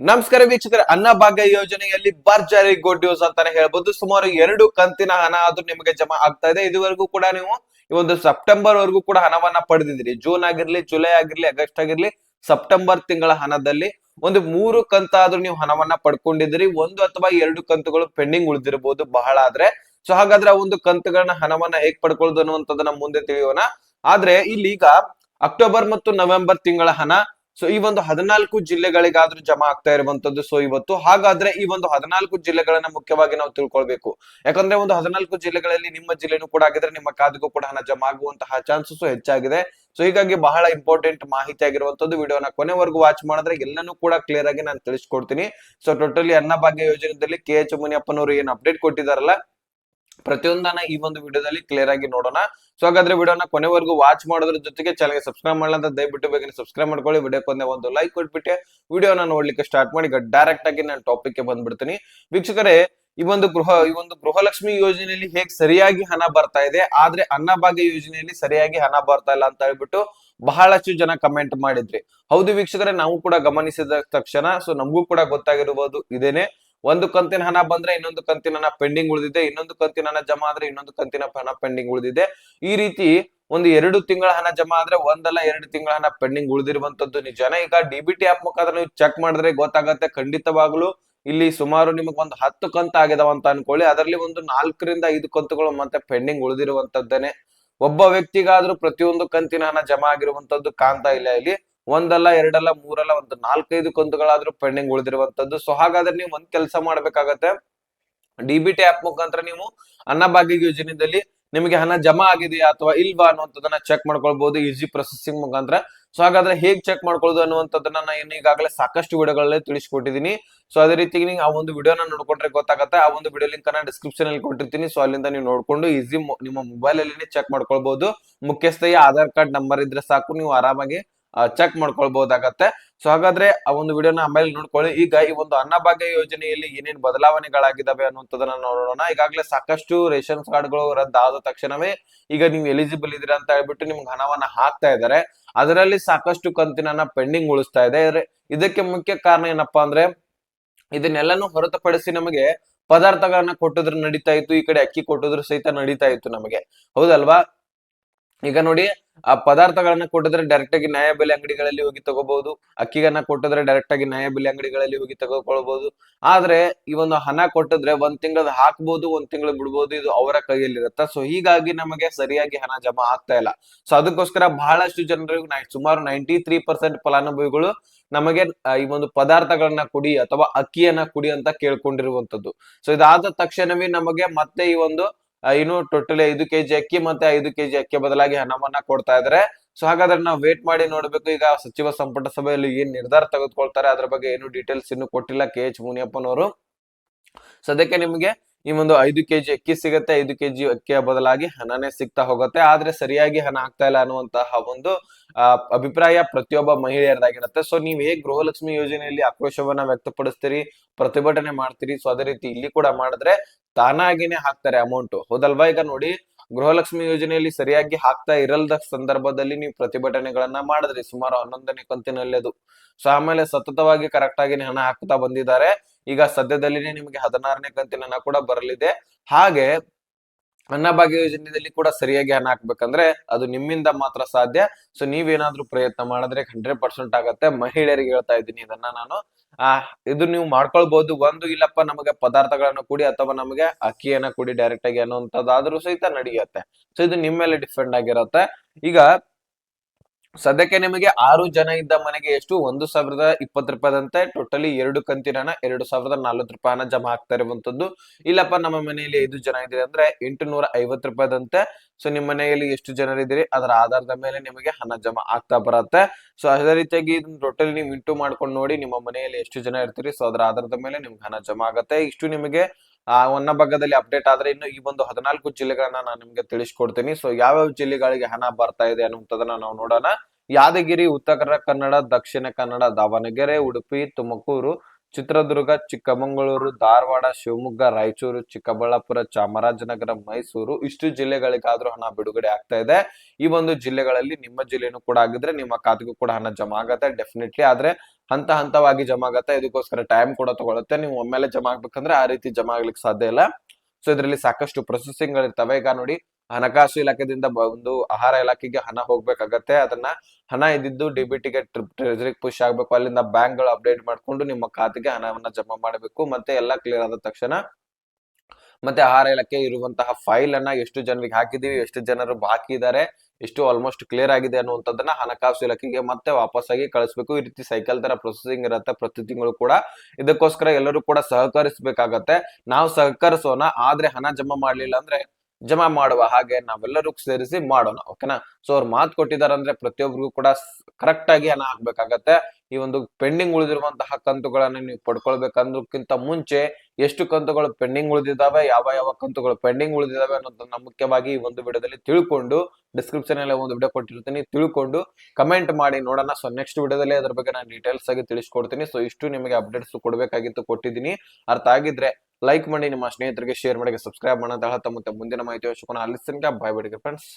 ನಮಸ್ಕಾರ ವೀಕ್ಷಕರ, ಅನ್ನಭಾಗ್ಯ ಯೋಜನೆಯಲ್ಲಿ ಭರ್ಜರಿ ಗುಡ್ ನ್ಯೂಸ್ ಅಂತಾನೆ ಹೇಳ್ಬೋದು. ಸುಮಾರು ಎರಡು ಕಂತಿನ ಹಣ ಆದ್ರೂ ನಿಮಗೆ ಜಮಾ ಆಗ್ತಾ ಇದೆ. ಇದುವರೆಗೂ ಕೂಡ ನೀವು ಈ ಒಂದು ಸೆಪ್ಟೆಂಬರ್ ವರೆಗೂ ಕೂಡ ಹಣವನ್ನ ಪಡೆದಿದ್ರಿ ಜೂನ್ ಆಗಿರ್ಲಿ, ಜುಲೈ ಆಗಿರ್ಲಿ, ಆಗಸ್ಟ್ ಆಗಿರ್ಲಿ, ಸೆಪ್ಟೆಂಬರ್ ತಿಂಗಳ ಹಣದಲ್ಲಿ ಒಂದು ಮೂರು ಕಂತ ಆದ್ರೂ ನೀವು ಹಣವನ್ನ ಪಡ್ಕೊಂಡಿದ್ರಿ ಒಂದು ಅಥವಾ ಎರಡು ಕಂತುಗಳು ಪೆಂಡಿಂಗ್ ಉಳಿದಿರಬಹುದು ಬಹಳ ಆದ್ರೆ. ಸೊ, ಹಾಗಾದ್ರೆ ಆ ಒಂದು ಕಂತುಗಳನ್ನ ಹಣವನ್ನ ಹೇಗ್ ಪಡ್ಕೊಳ್ಳೋದು ಅನ್ನುವಂಥದ್ದನ್ನ ಮುಂದೆ ತಿಳಿಯೋಣ. ಆದ್ರೆ ಇಲ್ಲಿ ಈಗ ಅಕ್ಟೋಬರ್ ಮತ್ತು ನವೆಂಬರ್ ತಿಂಗಳ ಹಣ ಸೊ ಈ ಒಂದು ಹದಿನಾಲ್ಕು ಜಿಲ್ಲೆಗಳಿಗಾದ್ರೂ ಜಮಾ ಆಗ್ತಾ ಇರುವಂತದ್ದು ಸೊ ಇವತ್ತು. ಹಾಗಾದ್ರೆ ಈ ಒಂದು ಹದಿನಾಲ್ಕು ಜಿಲ್ಲೆಗಳನ್ನ ಮುಖ್ಯವಾಗಿ ನಾವು ತಿಳ್ಕೊಳ್ಬೇಕು. ಯಾಕಂದ್ರೆ ಒಂದು ಹದಿನಾಲ್ಕು ಜಿಲ್ಲೆಗಳಲ್ಲಿ ನಿಮ್ಮ ಜಿಲ್ಲೆನೂ ಕೂಡ ಆಗಿದ್ರೆ ನಿಮ್ಮ ಖಾತೆಗೂ ಕೂಡ ಹಣ ಜಮಾ ಆಗುವಂತಹ ಚಾನ್ಸಸ್ ಹೆಚ್ಚಾಗಿದೆ. ಸೊ ಹೀಗಾಗಿ ಬಹಳ ಇಂಪಾರ್ಟೆಂಟ್ ಮಾಹಿತಿ ಆಗಿರುವಂತದ್ದು ವಿಡಿಯೋನ ಕೊನೆವರೆಗೂ ವಾಚ್ ಮಾಡಿದ್ರೆ ಎಲ್ಲನೂ ಕೂಡ ಕ್ಲಿಯರ್ ಆಗಿ ನಾನು ತಿಳಿಸ್ಕೊಡ್ತೀನಿ. ಸೊ ಟೋಟಲಿ ಅನ್ನಭಾಗ್ಯ ಯೋಜನೆಯಲ್ಲಿ ಕೆ ಎಚ್ ಮುನಿಯಪ್ಪನವರು ಏನು ಅಪ್ಡೇಟ್ ಕೊಟ್ಟಿದಾರಲ್ಲ ಪ್ರತಿಯೊಂದನ್ನ ಈ ಒಂದು ವಿಡಿಯೋದಲ್ಲಿ ಕ್ಲಿಯರ್ ಆಗಿ ನೋಡೋಣ. ಸೊ ಹಾಗಾದ್ರೆ ವಿಡಿಯೋನ ಕೊನೆವರೆಗೂ ವಾಚ್ ಮಾಡೋದ್ರ ಜೊತೆಗೆ ಚಾನಲ್ಗೆ ಸಬ್ಸ್ಕ್ರೈಬ್ ಮಾಡಲ್ಲ ಅಂತ ದಯವಿಟ್ಟು ಬೇಗನೆ ಸಬ್ಸ್ಕ್ರೈಬ್ ಮಾಡ್ಕೊಳ್ಳಿ. ವಿಡಿಯೋಕ್ಕೊಂದೇ ಒಂದು ಲೈಕ್ ಕೊಟ್ಬಿಟ್ಟು ವಿಡಿಯೋನ ನೋಡ್ಲಿಕ್ಕೆ ಸ್ಟಾರ್ಟ್ ಮಾಡಿ ಡೈರೆಕ್ಟ್ ಆಗಿ ನಾನು ಟಾಪಿಕ್ಗೆ ಬಂದ್ಬಿಡ್ತೀನಿ. ವೀಕ್ಷಕರೇ, ಈ ಒಂದು ಗೃಹ, ಈ ಒಂದು ಗೃಹಲಕ್ಷ್ಮಿ ಯೋಜನೆಯಲ್ಲಿ ಹೇಗೆ ಸರಿಯಾಗಿ ಹಣ ಬರ್ತಾ ಇದೆ, ಆದ್ರೆ ಅನ್ನಭಾಗ್ಯ ಯೋಜನೆಯಲ್ಲಿ ಸರಿಯಾಗಿ ಹಣ ಬರ್ತಾ ಇಲ್ಲ ಅಂತ ಹೇಳ್ಬಿಟ್ಟು ಬಹಳಷ್ಟು ಜನ ಕಮೆಂಟ್ ಮಾಡಿದ್ರಿ. ಹೌದು ವೀಕ್ಷಕರೇ, ನಾವು ಕೂಡ ಗಮನಿಸಿದ ತಕ್ಷಣ ಸೊ ನಮಗೂ ಕೂಡ ಗೊತ್ತಾಗಿರಬಹುದು ಇದೇನೆ. ಒಂದು ಕಂತಿನ ಹಣ ಬಂದ್ರೆ ಇನ್ನೊಂದು ಕಂತಿನ ಹಣ ಪೆಂಡಿಂಗ್ ಉಳಿದಿದೆ, ಇನ್ನೊಂದು ಕಂತಿನ ಹಣ ಜಮಾ ಆದ್ರೆ ಇನ್ನೊಂದು ಕಂತಿನ ಹಣ ಪೆಂಡಿಂಗ್ ಉಳಿದಿದೆ. ಈ ರೀತಿ ಒಂದು ಎರಡು ತಿಂಗಳ ಹಣ ಜಮಾ ಆದ್ರೆ ಒಂದಲ್ಲ ಎರಡು ತಿಂಗಳ ಹಣ ಪೆಂಡಿಂಗ್ ಉಳಿದಿರುವಂತದ್ದು ನಿಜಾನೇ. ಈಗ ಡಿ ಬಿ ಟಿ ಆಪ್ ಮುಖಾಂತರ ನೀವು ಚೆಕ್ ಮಾಡಿದ್ರೆ ಗೊತ್ತಾಗತ್ತೆ, ಖಂಡಿತವಾಗ್ಲು ಇಲ್ಲಿ ಸುಮಾರು ನಿಮಗೆ ಒಂದು ಹತ್ತು ಕಂತ ಆಗಿದಾವ ಅಂತ ಅನ್ಕೊಳ್ಳಿ. ಅದರಲ್ಲಿ ಒಂದು ನಾಲ್ಕರಿಂದ ಐದು ಕಂತುಗಳು ಮತ್ತೆ ಪೆಂಡಿಂಗ್ ಉಳಿದಿರುವಂತದ್ದೇನೆ ಒಬ್ಬ ವ್ಯಕ್ತಿಗಾದ್ರೂ ಪ್ರತಿಯೊಂದು ಕಂತಿನ ಹಣ ಜಮಾ ಆಗಿರುವಂತದ್ದು ಕಾಣ್ತಾ ಇಲ್ಲ ಇಲ್ಲಿ. ಒಂದಲ್ಲ, ಎರಡಲ್ಲ, ಮೂರಲ್ಲ, ಒಂದು ನಾಲ್ಕೈದು ಕಂತುಗಳಾದ್ರೂ ಪೆಂಡಿಂಗ್ ಉಳಿದಿರುವಂತದ್ದು. ಸೊ ಹಾಗಾದ್ರೆ ನೀವು ಒಂದ್ ಕೆಲಸ ಮಾಡ್ಬೇಕಾಗತ್ತೆ. ಡಿ ಬಿ ಟಿ ಆಪ್ ಮುಖಾಂತರ ನೀವು ಅನ್ನಭಾಗ್ಯ ಯೋಜನೆಯಲ್ಲಿ ನಿಮಗೆ ಹಣ ಜಮಾ ಆಗಿದೆಯಾ ಅಥವಾ ಇಲ್ವಾ ಅನ್ನುವಂಥದ್ದನ್ನ ಚೆಕ್ ಮಾಡ್ಕೊಳ್ಬಹುದು ಈಸಿ ಪ್ರೊಸೆಸಿಂಗ್ ಮುಖಾಂತರ. ಸೊ ಹಾಗಾದ್ರೆ ಹೇಗ್ ಚೆಕ್ ಮಾಡ್ಕೊಳ್ಳೋದು ಅನ್ನುವಂಥದ್ದನ್ನ ನಾನು ಈಗಾಗಲೇ ಸಾಕಷ್ಟು ವಿಡಿಯೋಗಳಲ್ಲಿ ತಿಳಿಸ್ಕೊಟ್ಟಿದ್ದೀನಿ. ಸೊ ಅದೇ ರೀತಿ ನೀವು ಆ ಒಂದು ವಿಡಿಯೋನ ನೋಡ್ಕೊಂಡ್ರೆ ಗೊತ್ತಾಗುತ್ತೆ. ಆ ಒಂದು ವಿಡಿಯೋ ಲಿಂಕ್ ಅನ್ನ ಡಿಸ್ಕ್ರಿಪ್ಷನ್ ಅಲ್ಲಿ ಕೊಟ್ಟಿರ್ತೀನಿ. ಸೊ ಅಲ್ಲಿಂದ ನೀವು ನೋಡ್ಕೊಂಡು ಈಸಿ ನಿಮ್ಮ ಮೊಬೈಲ್ ಅಲ್ಲಿ ಚೆಕ್ ಮಾಡ್ಕೊಳ್ಬಹುದು ಮುಖ್ಯಸ್ಥೆಯ ಆಧಾರ್ ಕಾರ್ಡ್ ನಂಬರ್ ಇದ್ರೆ ಸಾಕು. ನೀವು ಆರಾಮಾಗಿ ಚೆಕ್ ಮಾಡ್ಕೊಳ್ಬಹುದಾಗತ್ತೆ. ಸೊ ಹಾಗಾದ್ರೆ ಆ ಒಂದು ವಿಡಿಯೋನ ಆಮೇಲೆ ನೋಡ್ಕೊಳ್ಳಿ. ಈಗ ಈ ಒಂದು ಅನ್ನಭಾಗ್ಯ ಯೋಜನೆಯಲ್ಲಿ ಏನೇನು ಬದಲಾವಣೆಗಳಾಗಿದ್ದಾವೆ ಅನ್ನುವಂಥದ್ದನ್ನ ನೋಡೋಣ. ಈಗಾಗಲೇ ಸಾಕಷ್ಟು ರೇಷನ್ ಕಾರ್ಡ್ಗಳು ರದ್ದಾದ ತಕ್ಷಣವೇ ಈಗ ನೀವು ಎಲಿಜಿಬಲ್ ಇದ್ದೀರಾ ಅಂತ ಹೇಳ್ಬಿಟ್ಟು ನಿಮ್ಗೆ ಹಣವನ್ನ ಹಾಕ್ತಾ ಇದ್ದಾರೆ. ಅದರಲ್ಲಿ ಸಾಕಷ್ಟು ಕಂತಿನ ಪೆಂಡಿಂಗ್ ಉಳಿಸ್ತಾ ಇದೆ. ಇದಕ್ಕೆ ಮುಖ್ಯ ಕಾರಣ ಏನಪ್ಪಾ ಅಂದ್ರೆ ಇದನ್ನೆಲ್ಲಾನು ಹೊರತುಪಡಿಸಿ ನಮಗೆ ಪದಾರ್ಥಗಳನ್ನ ಕೊಟ್ಟಿದ್ರು ನಡೀತಾ ಇತ್ತು, ಈ ಕಡೆ ಅಕ್ಕಿ ಕೊಟ್ಟಿದ್ರು ಸಹಿತ ನಡೀತಾ ಇತ್ತು ನಮಗೆ. ಹೌದಲ್ವಾ? ಈಗ ನೋಡಿ, ಆ ಪದಾರ್ಥಗಳನ್ನ ಕೊಟ್ಟಿದ್ರೆ ಡೈರೆಕ್ಟ್ ಆಗಿ ನ್ಯಾಯಬೆಲೆ ಅಂಗಡಿಗಳಲ್ಲಿ ಹೋಗಿ ತಗೋಬಹುದು. ಅಕ್ಕಿಗನ್ನ ಕೊಟ್ಟಿದ್ರೆ ಡೈರೆಕ್ಟ್ ಆಗಿ ನ್ಯಾಯಬೆಲೆ ಅಂಗಡಿಗಳಲ್ಲಿ ಹೋಗಿ ತಗೋಕೊಳ್ಬಹುದು. ಆದ್ರೆ, ಈ ಒಂದು ಹಣ ಕೊಟ್ಟಿದ್ರೆ ಒಂದ್ ತಿಂಗಳದ ಹಾಕ್ಬಹುದು ಒಂದ್ ತಿಂಗಳು ಬಿಡ್ಬಹುದು ಇದು ಅವರ ಕೈಯಲ್ಲಿರುತ್ತೆ. ಸೊ ಹೀಗಾಗಿ ನಮಗೆ ಸರಿಯಾಗಿ ಹಣ ಜಮಾ ಆಗ್ತಾ ಇಲ್ಲ. ಸೊ ಅದಕ್ಕೋಸ್ಕರ ಬಹಳಷ್ಟು ಜನರಿಗೂ ಸುಮಾರು ನೈಂಟಿ ತ್ರೀ ಪರ್ಸೆಂಟ್ ಫಲಾನುಭವಿಗಳು ನಮಗೆ ಈ ಒಂದು ಪದಾರ್ಥಗಳನ್ನ ಕುಡಿ ಅಥವಾ ಅಕ್ಕಿಯನ್ನ ಕುಡಿ ಅಂತ ಕೇಳ್ಕೊಂಡಿರುವಂತದ್ದು. ಸೊ ಇದಾದ ತಕ್ಷಣವೇ ನಮಗೆ ಮತ್ತೆ ಈ ಒಂದು ಇನ್ನು ಟೋಟಲಿ ಐದು ಕೆಜಿ ಅಕ್ಕಿ ಮತ್ತೆ ಐದು ಕೆಜಿ ಅಕ್ಕಿ ಬದಲಾಗಿ ಹಣವನ್ನ ಕೊಡ್ತಾ ಇದ್ದಾರೆ ಸೊ ಹಾಗಾದ್ರೆ ನಾವು ವೇಟ್ ಮಾಡಿ ನೋಡ್ಬೇಕು. ಈಗ ಸಚಿವ ಸಂಪುಟ ಸಭೆಯಲ್ಲಿ ಏನ್ ನಿರ್ಧಾರ ತೆಗೆದುಕೊಳ್ತಾರೆ, ಅದ್ರ ಬಗ್ಗೆ ಏನು ಡೀಟೇಲ್ಸ್ ಇನ್ನು ಕೊಟ್ಟಿಲ್ಲ ಕೆ ಎಚ್ ಮುನಿಯಪ್ಪನವರು. ಸದ್ಯಕ್ಕೆ ನಿಮಗೆ ಈ ಒಂದು ಐದು ಕೆಜಿ ಅಕ್ಕಿ ಸಿಗತ್ತೆ, ಐದು ಕೆಜಿ ಅಕ್ಕಿಯ ಬದಲಾಗಿ ಹಣನೇ ಸಿಗ್ತಾ ಹೋಗುತ್ತೆ. ಆದ್ರೆ ಸರಿಯಾಗಿ ಹಣ ಆಗ್ತಾ ಇಲ್ಲ ಅನ್ನುವಂತಹ ಒಂದು ಅಭಿಪ್ರಾಯ ಪ್ರತಿಯೊಬ್ಬ ಮಹಿಳೆಯರದಾಗಿರುತ್ತೆ. ಸೊ ನೀವ್ ಹೇಗ್ ಗೃಹಲಕ್ಷ್ಮಿ ಯೋಜನೆಯಲ್ಲಿ ಆಕ್ರೋಶವನ್ನ ವ್ಯಕ್ತಪಡಿಸ್ತೀರಿ, ಪ್ರತಿಭಟನೆ ಮಾಡ್ತೀರಿ, ಸೊ, ಅದೇ ರೀತಿ ಇಲ್ಲಿ ಕೂಡ ಮಾಡಿದ್ರೆ ತಾನಾಗಿನೇ ಹಾಕ್ತಾರೆ ಅಮೌಂಟ್. ಹೌದಲ್ವಾ? ಈಗ ನೋಡಿ ಗೃಹಲಕ್ಷ್ಮಿ ಯೋಜನೆಯಲ್ಲಿ ಸರಿಯಾಗಿ ಹಾಕ್ತಾ ಇರಲ್ದ ಸಂದರ್ಭದಲ್ಲಿ ನೀವು ಪ್ರತಿಭಟನೆಗಳನ್ನ ಮಾಡಿದ್ರಿ. ಸುಮಾರು ಹನ್ನೊಂದನೇ ಕಂತಿನಲ್ಲಿ ಅದು. ಸೊ, ಆಮೇಲೆ ಸತತವಾಗಿ ಕರೆಕ್ಟ್ ಆಗಿ ಹಣ ಹಾಕ್ತಾ ಬಂದಿದ್ದಾರೆ. ಈಗ ಸದ್ಯದಲ್ಲಿನೇ ನಿಮಗೆ ಹದಿನಾರನೇ ಕಂತಿನ ಹಣ ಕೂಡ ಬರಲಿದೆ. ಹಾಗೆ ಅನ್ನಭಾಗ್ಯ ಯೋಜನೆಯಲ್ಲಿ ಕೂಡ ಸರಿಯಾಗಿ ಹಣ ಹಾಕ್ಬೇಕಂದ್ರೆ ಅದು ನಿಮ್ಮಿಂದ ಮಾತ್ರ ಸಾಧ್ಯ. ಸೊ, ನೀವೇನಾದ್ರೂ ಪ್ರಯತ್ನ ಮಾಡಿದ್ರೆ ಹಂಡ್ರೆಡ್ ಪರ್ಸೆಂಟ್ ಆಗತ್ತೆ. ಮಹಿಳೆಯರಿಗೆ ಹೇಳ್ತಾ ಇದ್ದೀನಿ ಇದನ್ನ ನಾನು. ಆ, ಇದು ನೀವು ಮಾಡ್ಕೊಳ್ಬಹುದು ಒಂದು ಇಲ್ಲಪ್ಪ ನಮಗೆ ಪದಾರ್ಥಗಳನ್ನು ಕೂಡಿ ಅಥವಾ ನಮಗೆ ಅಕ್ಕಿಯನ್ನ ಕೂಡಿ ಡೈರೆಕ್ಟ್ ಆಗಿ ಅನ್ನುವಂಥದ್ದಾದ್ರೂ ಸಹಿತ ನಡೆಯುತ್ತೆ. ಸೊ ಇದು ನಿಮ್ಮ ಮೇಲೆ ಡಿಪೆಂಡ್ ಆಗಿರುತ್ತೆ. ಈಗ ಸದ್ಯಕ್ಕೆ ನಿಮಗೆ ಆರು ಜನ ಇದ್ದ ಮನೆಗೆ ಎಷ್ಟು? ಒಂದು ಸಾವಿರದ ಇಪ್ಪತ್ತು ರೂಪಾಯಿದಂತೆ ಟೋಟಲಿ ಎರಡು ಕಂತಿನ ಎರಡು ಸಾವಿರದ ನಲ್ವತ್ತು ರೂಪಾಯಿನ ಜಮಾ ಆಗ್ತಾ ಇರುವಂತದ್ದು ಇಲ್ಲಪ್ಪ, ನಮ್ಮ ಮನೆಯಲ್ಲಿ ಐದು ಜನ ಇದ್ದೀರಿ ಅಂದ್ರೆ ಎಂಟು ನೂರ ಐವತ್ತು ರೂಪಾಯಿದಂತೆ. ಸೊ ನಿಮ್ಮ ಮನೆಯಲ್ಲಿ ಎಷ್ಟು ಜನರಿದ್ದೀರಿ ಅದರ ಆಧಾರದ ಮೇಲೆ ನಿಮಗೆ ಹಣ ಜಮಾ ಆಗ್ತಾ ಬರುತ್ತೆ. ಸೊ ಅದೇ ರೀತಿಯಾಗಿ ಟೋಟಲಿ ನೀವು ಇಂಟು ಮಾಡ್ಕೊಂಡು ನೋಡಿ ನಿಮ್ಮ ಮನೆಯಲ್ಲಿ ಎಷ್ಟು ಜನ ಇರ್ತೀರಿ? ಸೊ ಅದರ ಆಧಾರದ ಮೇಲೆ ನಿಮ್ಗೆ ಹಣ ಜಮಾ ಆಗುತ್ತೆ. ಇಷ್ಟು ನಿಮಗೆ ಆ ಒನ್ನ ಭಾಗದಲ್ಲಿ ಅಪ್ಡೇಟ್ ಆದ್ರೆ ಇನ್ನು ಈ ಒಂದು ಹದಿನಾಲ್ಕು ಜಿಲ್ಲೆಗಳನ್ನ ನಾನು ನಿಮ್ಗೆ ತಿಳಿಸ್ಕೊಡ್ತೀನಿ. ಸೊ ಯಾವ್ಯಾವ ಜಿಲ್ಲೆಗಳಿಗೆ ಹಣ ಬರ್ತಾ ಇದೆ ಅನ್ನುವಂಥದ್ದನ್ನ ನಾವು ನೋಡೋಣ. ಯಾದಗಿರಿ, ಉತ್ತರ ಕನ್ನಡ, ದಕ್ಷಿಣ ಕನ್ನಡ, ದಾವಣಗೆರೆ, ಉಡುಪಿ, ತುಮಕೂರು ಚಿತ್ರದುರ್ಗ, ಚಿಕ್ಕಮಗಳೂರು, ಧಾರವಾಡ, ಶಿವಮೊಗ್ಗ, ರಾಯಚೂರು, ಚಿಕ್ಕಬಳ್ಳಾಪುರ, ಚಾಮರಾಜನಗರ, ಮೈಸೂರು ಇಷ್ಟು ಜಿಲ್ಲೆಗಳಿಗಾದ್ರೂ ಹಣ ಬಿಡುಗಡೆ ಆಗ್ತಾ ಇದೆ. ಈ ಒಂದು ಜಿಲ್ಲೆಗಳಲ್ಲಿ ನಿಮ್ಮ ಜಿಲ್ಲೆನೂ ಕೂಡ ಆಗಿದ್ರೆ ನಿಮ್ಮ ಖಾತೆಗೂ ಕೂಡ ಹಣ ಜಮಾ ಆಗತ್ತೆ ಡೆಫಿನೆಟ್ಲಿ ಆದ್ರೆ ಹಂತ ಹಂತವಾಗಿ ಜಮಾ ಆಗತ್ತೆ, ಇದಕ್ಕೋಸ್ಕರ ಟೈಮ್ ಕೂಡ ತಗೊಳುತ್ತೆ. ನೀವು ಒಮ್ಮೆಲೆ ಜಮಾ ಆಗ್ಬೇಕಂದ್ರೆ ಆ ರೀತಿ ಜಮಾ ಆಗ್ಲಿಕ್ಕೆ ಸಾಧ್ಯ ಇಲ್ಲ. ಸೊ ಇದರಲ್ಲಿ ಸಾಕಷ್ಟು ಪ್ರೊಸೆಸಿಂಗ್ ಗಳಿರ್ತವೆ. ಈಗ ನೋಡಿ ಹಣಕಾಸು ಇಲಾಖೆದಿಂದ ಒಂದು ಆಹಾರ ಇಲಾಖೆಗೆ ಹಣ ಹೋಗ್ಬೇಕಾಗತ್ತೆ. ಅದನ್ನ ಹಣ ಇದ್ದಿದ್ದು ಡಿಬಿಟಿಗೆ ಟ್ರೆಜರಿ ಪುಷ್ ಆಗ್ಬೇಕು. ಅಲ್ಲಿಂದ ಬ್ಯಾಂಕ್ಗಳು ಅಪ್ಡೇಟ್ ಮಾಡ್ಕೊಂಡು ನಿಮ್ಮ ಖಾತೆಗೆ ಹಣವನ್ನ ಜಮಾ ಮಾಡಬೇಕು. ಮತ್ತೆ ಎಲ್ಲ ಕ್ಲಿಯರ್ ಆದ ತಕ್ಷಣ ಮತ್ತೆ ಆಹಾರ ಇಲಾಖೆ ಇರುವಂತಹ ಫೈಲ್ ಅನ್ನ ಎಷ್ಟು ಜನರಿಗೆ ಹಾಕಿದೀವಿ ಎಷ್ಟು ಜನರು ಬಾಕಿ ಇದ್ದಾರೆ ಎಷ್ಟು ಆಲ್ಮೋಸ್ಟ್ ಕ್ಲಿಯರ್ ಆಗಿದೆ ಅನ್ನುವಂಥದ್ದನ್ನ ಹಣಕಾಸು ಇಲಾಖೆಗೆ ಮತ್ತೆ ವಾಪಸ್ಸಾಗಿ ಕಳಿಸ್ಬೇಕು. ಈ ರೀತಿ ಸೈಕಲ್ ತರ ಪ್ರೊಸೆಸಿಂಗ್ ಇರುತ್ತೆ ಪ್ರತಿ ತಿಂಗಳು ಕೂಡ. ಇದಕ್ಕೋಸ್ಕರ ಎಲ್ಲರೂ ಕೂಡ ಸಹಕರಿಸಬೇಕಾಗತ್ತೆ. ನಾವು ಸಹಕರಿಸೋಣ ಆದ್ರೆ ಹಣ ಜಮಾ ಮಾಡ್ಲಿಲ್ಲ ಅಂದ್ರೆ ಜಮಾ ಮಾಡುವ ಹಾಗೆ ನಾವೆಲ್ಲರೂ ಸೇರಿಸಿ ಮಾಡೋಣ ಓಕೆನಾ ಸೊ ಅವ್ರು ಮಾತು ಕೊಟ್ಟಿದ್ದಾರೆ ಅಂದ್ರೆ ಪ್ರತಿಯೊಬ್ಬರಿಗೂ ಕೂಡ ಕರೆಕ್ಟ್ ಆಗಿ ಹಣ ಹಾಕ್ಬೇಕಾಗತ್ತೆ ಈ ಒಂದು ಪೆಂಡಿಂಗ್ ಉಳಿದಿರುವಂತಹ ಕಂತುಗಳನ್ನ ನೀವು ಪಡ್ಕೊಳ್ಬೇಕಂದ್ರಕ್ಕಿಂತ ಮುಂಚೆ ಎಷ್ಟು ಕಂತುಗಳು ಪೆಂಡಿಂಗ್ ಉಳಿದಿದ್ದಾವೆ, ಯಾವ ಯಾವ ಕಂತುಗಳು ಪೆಂಡಿಂಗ್ ಉಳಿದಿದ್ದಾವೆ ಅನ್ನೋದನ್ನ ಮುಖ್ಯವಾಗಿ ಈ ಒಂದು ವಿಡಿಯೋದಲ್ಲಿ ತಿಳ್ಕೊಂಡು ಡಿಸ್ಕ್ರಿಪ್ಷನ್ ಅಲ್ಲಿ ಒಂದು ವಿಡಿಯೋ ಕೊಟ್ಟಿರ್ತೀನಿ, ತಿಳ್ಕೊಂಡು ಕಮೆಂಟ್ ಮಾಡಿ ನೋಡೋಣ. ಸೊ ನೆಕ್ಸ್ಟ್ ವಿಡಿಯೋದಲ್ಲಿ ಅದ್ರ ಬಗ್ಗೆ ನಾನು ಡೀಟೇಲ್ಸ್ ಆಗಿ ತಿಳಿಸ್ಕೊಡ್ತೀನಿ. ಸೊ ಇಷ್ಟು ನಿಮಗೆ ಅಪ್ಡೇಟ್ಸ್ ಕೊಡಬೇಕಾಗಿತ್ತು, ಕೊಟ್ಟಿದ್ದೀನಿ. ಅರ್ಥ ಆಗಿದ್ರೆ ಲೈಕ್ ಮಾಡಿ, ನಿಮ್ಮ ಸ್ನೇಹಿತರಿಗೆ ಶೇರ್ ಮಾಡಿ ಸಬ್ಸ್ಕ್ರೈಬ್ ಅಂತ ಹೇಳ್ತಾ ಮತ್ತೆ ಮುಂದಿನ ಮಾಹಿತಿ ಹಂಚ್ಕೊಳ್ಳೋಣ ಅಲ್ಲಿ ಬಾಯ್ ಬಿಡಿಗೆ ಫ್ರೆಂಡ್ಸ್